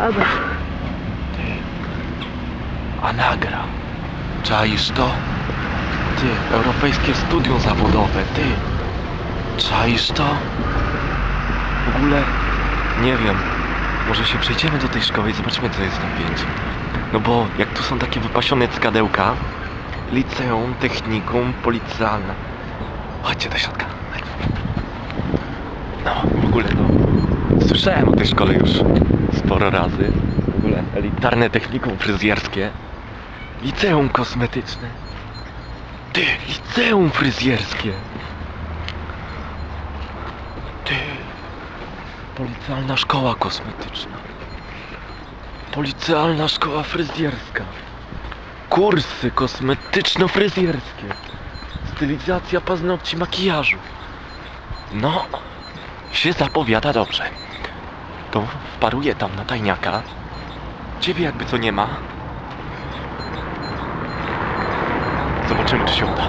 Dobra. Anagra. Czaisz to? Ty, Europejskie Studium Zawodowe, ty. Czaisz to? W ogóle, nie wiem, może się przejdziemy do tej szkoły i zobaczymy co jest na pięć. No bo jak tu są takie wypasione cykadełka, liceum, technikum, policjalne. Chodźcie do środka. No, w ogóle no, słyszałem o tej szkole już sporo razy. W ogóle elitarne technikum fryzjerskie. Liceum kosmetyczne. Ty, liceum fryzjerskie. Ty, policjalna szkoła kosmetyczna. Policjalna szkoła fryzjerska. Kursy kosmetyczno-fryzjerskie. Stylizacja paznokci makijażu. No, się zapowiada dobrze. To wparuję tam na tajniaka. Ciebie jakby co nie ma. Zobaczymy, czy się uda.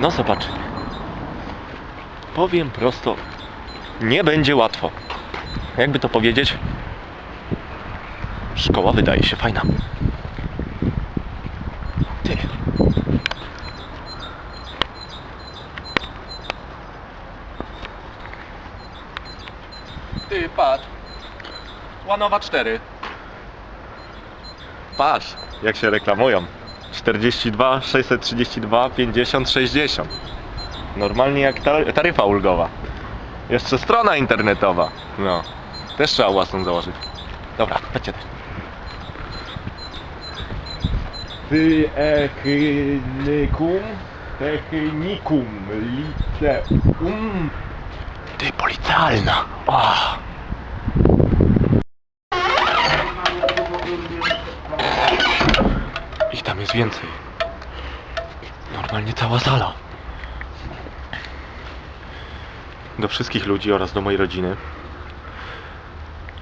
No zobaczymy. Powiem prosto, nie będzie łatwo. Jakby to powiedzieć, szkoła wydaje się fajna. Ty. Ty, patrz. Łanowa 4. Patrz, jak się reklamują. 42, 632, 50, 60. Normalnie jak tar- taryfa ulgowa. Jeszcze strona internetowa. No. Też trzeba własną założyć. Dobra, chodźcie też. Technikum, technikum, liceum. Ty, policjalna. O. Ich tam jest więcej. Normalnie cała sala. Do wszystkich ludzi oraz do mojej rodziny.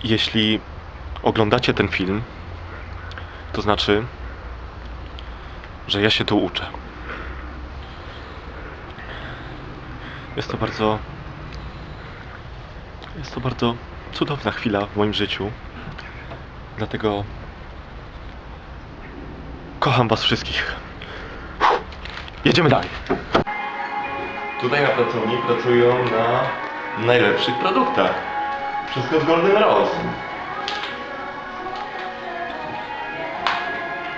Jeśli oglądacie ten film, to znaczy, że ja się tu uczę. Jest to bardzo. Jest to bardzo cudowna chwila w moim życiu. Dlatego kocham Was wszystkich. Jedziemy dalej. Tutaj na pracowni pracują na najlepszych produktach. Wszystko z Golden Rose.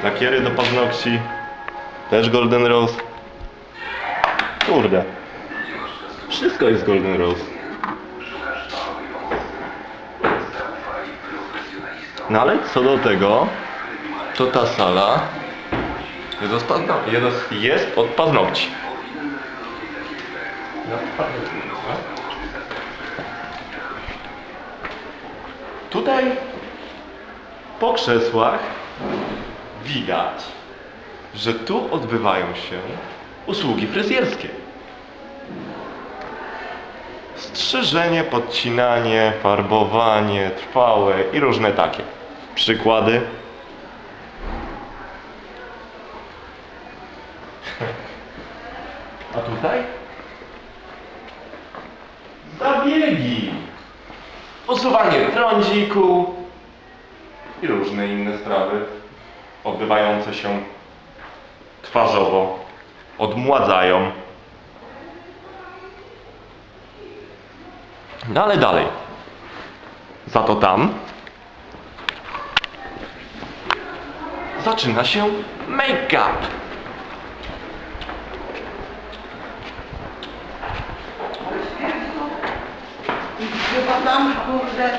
Lakiery do paznokci. Też Golden Rose. Kurde. Wszystko jest Golden Rose. No ale co do tego, to ta sala jest od, pazno- jest- jest od paznokci. Tutaj po krzesłach widać, że tu odbywają się usługi fryzjerskie. Strzyżenie, podcinanie, farbowanie, trwałe i różne takie. Przykłady. A tutaj? Zabiegi. Usuwanie trądziku i różne inne sprawy odbywające się twarzowo, odmładzają. No ale dalej. Za to tam zaczyna się make-up. Chyba tam, kurde.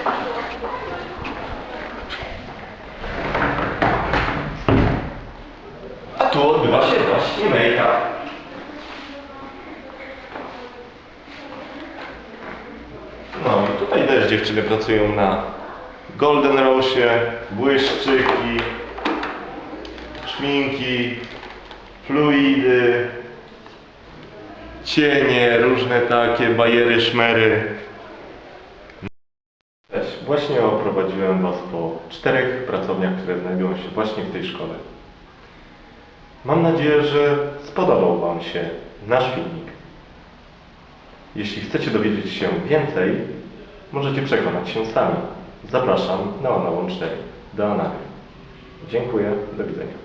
A tu odbywa się właśnie make-up. No i tutaj też dziewczyny pracują na Golden Rose, błyszczyki, szminki, fluidy, cienie, różne takie bajery, szmery. Właśnie oprowadziłem Was po czterech pracowniach, które znajdują się właśnie w tej szkole. Mam nadzieję, że spodobał Wam się nasz filmik. Jeśli chcecie dowiedzieć się więcej, możecie przekonać się sami. Zapraszam na Onową 4 do Anawy. Dziękuję, do widzenia.